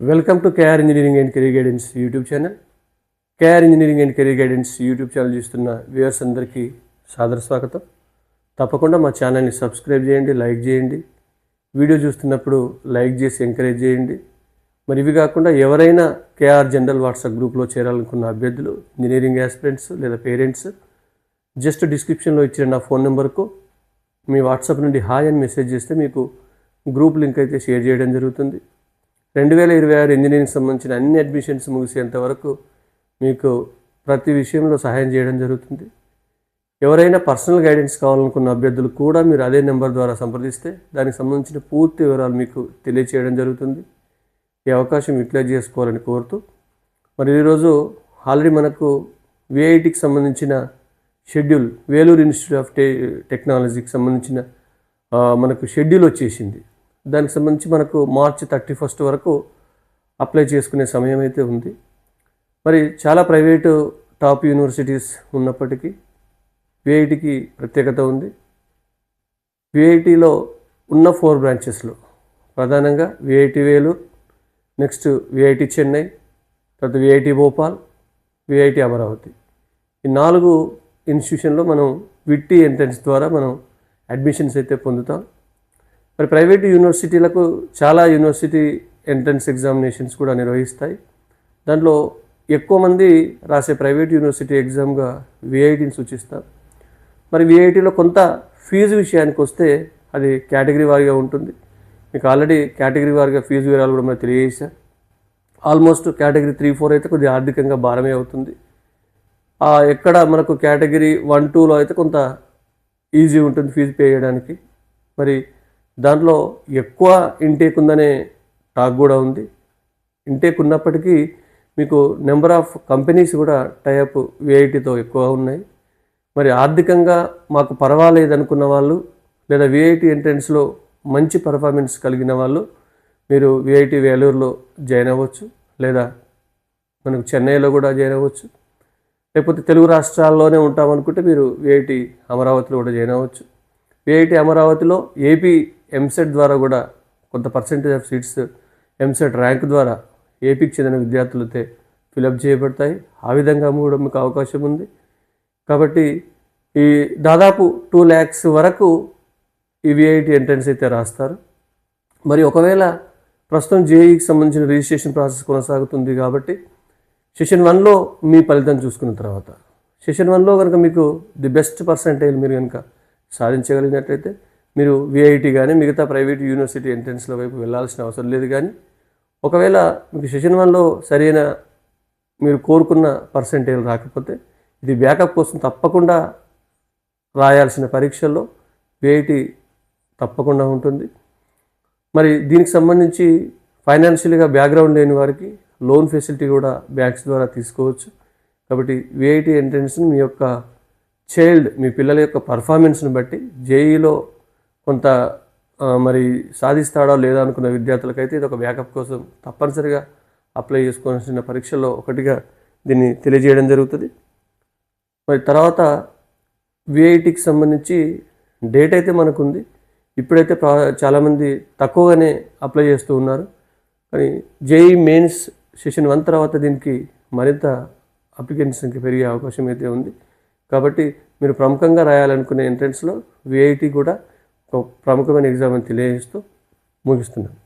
Welcome to KR engineering and career guidance YouTube channel KR engineering and career guidance YouTube channel చూస్తున్న viewers అందరికీ సాదర స్వాగతం. తప్పకుండా మా ఛానల్ని సబ్స్క్రైబ్ చేయండి లైక్ చేయండి. వీడియో చూస్తున్నప్పుడు లైక్ చేసి ఎంకరేజ్ చేయండి. మరి ఇవి కాకుండా ఎవరైనా కేఆర్ జనరల్ వాట్సాప్ గ్రూప్లో చేరాలనుకున్న అభ్యర్థులు ఇంజనీరింగ్ యాస్పిరెంట్స్ లేదా పేరెంట్స్ జస్ట్ డిస్క్రిప్షన్లో ఇచ్చిన నా ఫోన్ నెంబర్కు మీ వాట్సాప్ నుండి హాయ్ అని మెసేజ్ చేస్తే మీకు గ్రూప్ లింక్ అయితే షేర్ చేయడం జరుగుతుంది. రెండు వేల ఇరవై ఆరు ఇంజనీరింగ్ సంబంధించిన అన్ని అడ్మిషన్స్ ముగిసేంత వరకు మీకు ప్రతి విషయంలో సహాయం చేయడం జరుగుతుంది. ఎవరైనా పర్సనల్ గైడెన్స్ కావాలనుకున్న అభ్యర్థులు కూడా మీరు అదే నెంబర్ ద్వారా సంప్రదిస్తే దానికి సంబంధించిన పూర్తి వివరాలు మీకు తెలియచేయడం జరుగుతుంది. ఈ అవకాశం యూటిలైజ్ చేసుకోవాలని కోరుతూ మరి ఈరోజు ఆల్రెడీ మనకు విఐటికి సంబంధించిన షెడ్యూల్ వేలూరు ఇన్స్టిట్యూట్ ఆఫ్ టె టెక్నాలజీకి సంబంధించిన మనకు షెడ్యూల్ వచ్చేసింది. దానికి సంబంధించి మనకు మార్చ్ థర్టీ ఫస్ట్ వరకు అప్లై చేసుకునే సమయం అయితే ఉంది. మరి చాలా ప్రైవేటు టాప్ యూనివర్సిటీస్ ఉన్నప్పటికీ విఐటికి ప్రత్యేకత ఉంది. విఐటిలో ఉన్న ఫోర్ బ్రాంచెస్లో ప్రధానంగా VIT Vellore next VIT Chennai తర్వాత విఐటి భోపాల్ విఐటి అమరావతి ఈ నాలుగు ఇన్స్టిట్యూషన్లో మనం విట్టి ఎంట్రన్స్ ద్వారా మనం అడ్మిషన్స్ అయితే పొందుతాం. మరి ప్రైవేట్ యూనివర్సిటీలకు చాలా యూనివర్సిటీ ఎంట్రన్స్ ఎగ్జామినేషన్స్ కూడా నిర్వహిస్తాయి. దాంట్లో ఎక్కువ మంది రాసే ప్రైవేట్ యూనివర్సిటీ ఎగ్జామ్గా విఐటిని సూచిస్తారు. మరి విఐటిలో కొంత ఫీజు విషయానికి వస్తే అది కేటగిరీ వారీగా ఉంటుంది. మీకు ఆల్రెడీ కేటగిరీ వారీగా ఫీజు వివరాలు కూడా మనం తెలియజేశాం ఆల్మోస్ట్ కేటగిరీ త్రీ ఫోర్ అయితే కొద్దిగా ఆర్థికంగా భారమే అవుతుంది. ఎక్కడ మనకు కేటగిరీ వన్ టూలో అయితే కొంత ఈజీ ఉంటుంది ఫీజు పే చేయడానికి. మరి దాంట్లో ఎక్కువ ఇంటేక్ ఉందనే టాక్ కూడా ఉంది. ఇంటేక్ ఉన్నప్పటికీ మీకు నెంబర్ ఆఫ్ కంపెనీస్ కూడా టైఅప్ విఐటీతో ఎక్కువ ఉన్నాయి. మరి ఆర్థికంగా మాకు పర్వాలేదు అనుకున్న వాళ్ళు లేదా విఐటి ఎంట్రన్స్లో మంచి పర్ఫార్మెన్స్ కలిగిన వాళ్ళు మీరు విఐటి వేలూరులో జాయిన్ అవ్వచ్చు లేదా మనకు చెన్నైలో కూడా జాయిన్ అవ్వచ్చు. లేకపోతే తెలుగు రాష్ట్రాల్లోనే ఉంటాం అనుకుంటే మీరు విఐటి అమరావతిలో కూడా జాయిన్ అవ్వచ్చు. విఐటి అమరావతిలో ఏపీ ఎంసెట్ ద్వారా కూడా కొంత percentage of seats EAMCET rank ద్వారా ఏపీకి చెందిన విద్యార్థులతో ఫిలప్ చేయబడతాయి. ఆ విధంగా కూడా మీకు అవకాశం ఉంది. కాబట్టి ఈ దాదాపు టూ ల్యాక్స్ వరకు ఈ విఐటి ఎంట్రన్స్ అయితే రాస్తారు. మరి ఒకవేళ ప్రస్తుతం జేఈకి సంబంధించిన రిజిస్ట్రేషన్ ప్రాసెస్ కొనసాగుతుంది కాబట్టి సెషన్ వన్లో మీ ఫలితం చూసుకున్న తర్వాత. సెషన్ వన్లో కనుక మీకు ది బెస్ట్ పర్సంటేజ్ మీరు కనుక సాధించగలిగినట్లయితే మీరు విఐటి కానీ మిగతా ప్రైవేట్ యూనివర్సిటీ ఎంట్రన్స్ల వైపు వెళ్ళాల్సిన అవసరం లేదు కానీ ఒకవేళ మీకు సెషన్ వన్లో సరైన మీరు కోరుకున్న పర్సంటేజ్ రాకపోతే ఇది బ్యాకప్ కోసం తప్పకుండా రాయాల్సిన పరీక్షల్లో విఐటి తప్పకుండా ఉంటుంది. మరి దీనికి సంబంధించి ఫైనాన్షియల్గా బ్యాక్గ్రౌండ్ లేని వారికి లోన్ ఫెసిలిటీ కూడా బ్యాంక్స్ ద్వారా తీసుకోవచ్చు. కాబట్టి విఐటి ఎంట్రన్స్ని మీ యొక్క చైల్డ్ మీ పిల్లల యొక్క పర్ఫార్మెన్స్ని బట్టి జేఈలో కొంత మరి సాధిస్తాడో లేదా అనుకున్న విద్యార్థులకైతే ఇది ఒక బ్యాకప్ కోసం తప్పనిసరిగా అప్లై చేసుకోవాల్సిన పరీక్షల్లో ఒకటిగా దీన్ని తెలియజేయడం జరుగుతుంది. మరి తర్వాత విఐటికి సంబంధించి డేట్ అయితే మనకుంది. ఇప్పుడైతే ప్రా చాలామంది తక్కువగానే అప్లై చేస్తూ ఉన్నారు. కానీ జేఈ మెయిన్స్ సెషన్ వన్ తర్వాత దీనికి మరింత అప్లికెంట్స్ సంఖ్య పెరిగే అవకాశం అయితే ఉంది. కాబట్టి మీరు ప్రముఖంగా రాయాలనుకునే ఎంట్రన్స్లో విఐటి కూడా ప్రముఖమైన ఎగ్జామ్ అని తెలియజేస్తూ ముగిస్తున్నాను.